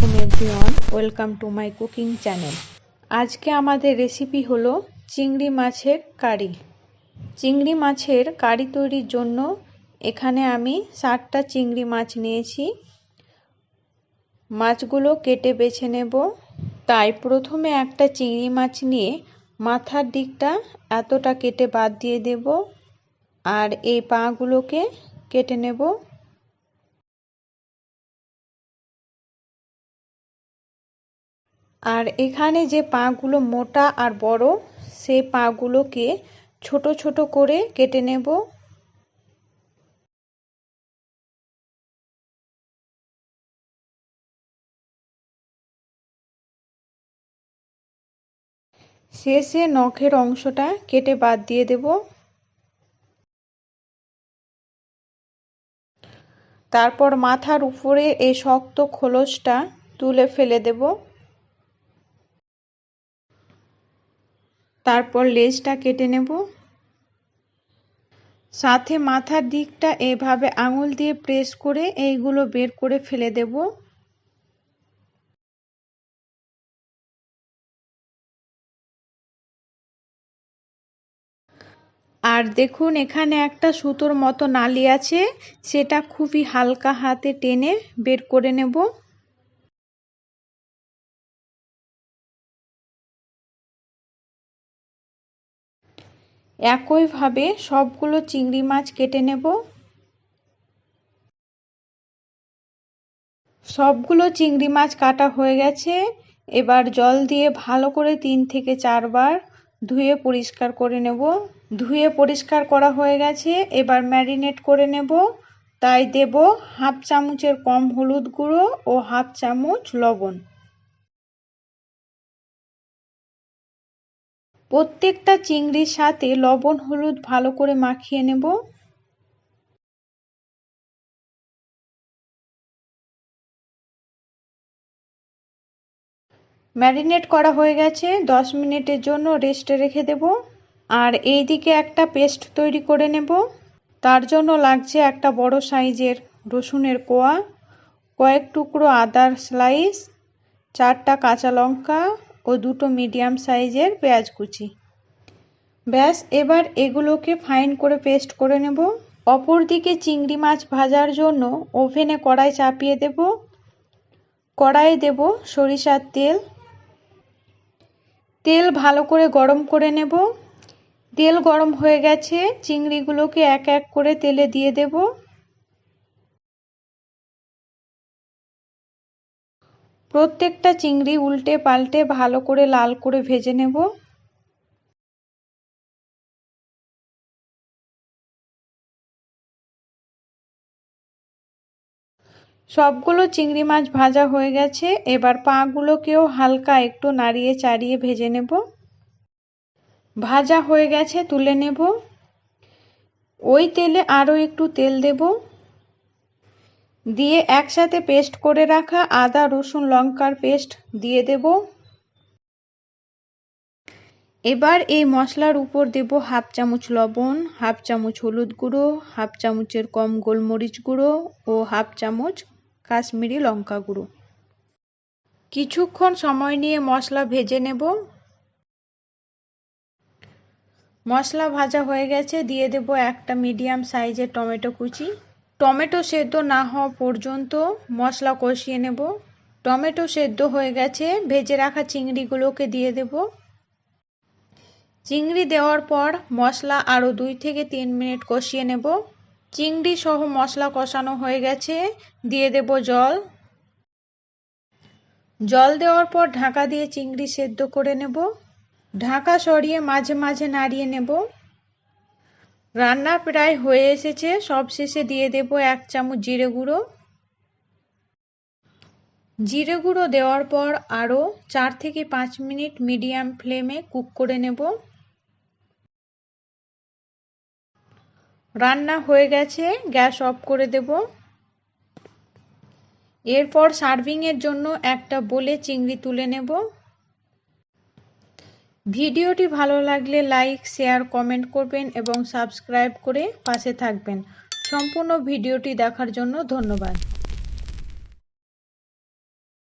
আলাইকুম everyone welcome to my cooking channel আজকে আমাদের রেসিপি হলো চিংড়ি মাছের কারি। চিংড়ি মাছের কারি তৈরির জন্য এখানে আমি ষাটটা চিংড়ি মাছ নিয়েছি। মাছগুলো কেটে বেছে নেব। তাই প্রথমে একটা চিংড়ি মাছ নিয়ে মাথার দিকটা এতটা কেটে বাদ দিয়ে দেব। আর এই পাগুলোকে কেটে নেব। আর এখানে যে পাগুলো মোটা আর বড় সেই পাগুলোকে ছোট ছোট করে কেটে নেব। শেষে নখের অংশটা কেটে বাদ দিয়ে দেব। তারপর মাথার উপরে এই শক্ত খোলসটা তুলে ফেলে দেব। তারপর লেজটা কেটে নেব। সাথে মাথার দিকটা এভাবে আঙুল দিয়ে প্রেস করে এইগুলো বের করে ফেলে দেব। আর দেখুন, এখানে একটা সুতোর মতো নালি আছে, সেটা খুবই হালকা হাতে টেনে বের করে নেব। একইভাবে সবগুলো চিংড়ি মাছ কেটে নেব। সবগুলো চিংড়ি মাছ কাটা হয়ে গেছে। এবার জল দিয়ে ভালো করে তিন থেকে চারবার ধুয়ে পরিষ্কার করে নেব। ধুয়ে পরিষ্কার করা হয়ে গেছে, এবার ম্যারিনেট করে নেব। তাই দেব হাফ চামচের কম হলুদ গুঁড়ো ও হাফ চামচ লবণ। প্রত্যেকটা চিংড়ির সাথে লবণ, হলুদ ভালো করে মাখিয়ে নেব। ম্যারিনেট করা হয়ে গেছে, দশ মিনিটের জন্য রেস্টে রেখে দেব। আর এই দিকে একটা পেস্ট তৈরি করে নেব। তার জন্য লাগছে একটা বড় সাইজের রসুনের কোয়া, কয়েক টুকরো আদার স্লাইস, চারটা কাঁচা লঙ্কা ও দুটো মিডিয়াম সাইজের পেঁয়াজ কুচি। ব্যাস, এবার এগুলোকে ফাইন করে পেস্ট করে নেব। অপর দিকে চিংড়ি মাছ ভাজার জন্য ওভেনে কড়াই চাপিয়ে দেব। কড়াইয়ে দেব সরিষার তেল। তেল ভালো করে গরম করে নেব। তেল গরম হয়ে গেছে, চিংড়িগুলোকে এক এক করে তেলে দিয়ে দেব। প্রত্যেকটা চিংড়ি উল্টে পাল্টে ভালো করে লাল করে ভেজে নেব। সবগুলো চিংড়ি মাছ ভাজা হয়ে গেছে। এবার পাগুলোকেও হালকা একটু নাড়িয়ে চাড়িয়ে ভেজে নেব। ভাজা হয়ে গেছে তুলে নেব। ওই তেলে আরও একটু তেল দেব। দিয়ে একসাথে পেস্ট করে রাখা আদা, রসুন, লঙ্কার পেস্ট দিয়ে দেব। এবার এই মশলার উপর দেব হাফ চামচ লবণ, হাফ চামচ হলুদ গুঁড়ো, হাফ চামচের কম গোলমরিচ গুঁড়ো ও হাফ চামচ কাশ্মীরি লঙ্কা গুঁড়ো। কিছুক্ষণ সময় নিয়ে মশলা ভেজে নেব। মশলা ভাজা হয়ে গেছে, দিয়ে দেব একটা মিডিয়াম সাইজের টমেটো কুচি। টমেটো সেদ্ধ না হওয়া পর্যন্ত মশলা কষিয়ে নেব। টমেটো সেদ্ধ হয়ে গেছে, ভেজে রাখা চিংড়িগুলোকে দিয়ে দেব। চিংড়ি দেওয়ার পর মশলা আরও দুই থেকে তিন মিনিট কষিয়ে নেব। চিংড়ি সহ মশলা কষানো হয়ে গেছে, দিয়ে দেব জল। জল দেওয়ার পর ঢাকা দিয়ে চিংড়ি সেদ্ধ করে নেব। ঢাকা সরিয়ে মাঝে মাঝে নাড়িয়ে নেব। রান্না প্রায় হয়ে এসেছে। সব শেষে দিয়ে দেব এক চামচ জিরে গুঁড়ো। জিরে গুঁড়ো দেওয়ার পর আরও চার থেকে পাঁচ মিনিট মিডিয়াম ফ্লেমে কুক করে নেব। রান্না হয়ে গেছে, গ্যাস অফ করে দেব। এরপর সার্ভিংয়ের জন্য একটা বলে চিংড়ি তুলে নেব। ভিডিওটি ভালো লাগলে লাইক, শেয়ার, কমেন্ট করবেন এবং সাবস্ক্রাইব করে পাশে থাকবেন। সম্পূর্ণ ভিডিওটি দেখার জন্য ধন্যবাদ।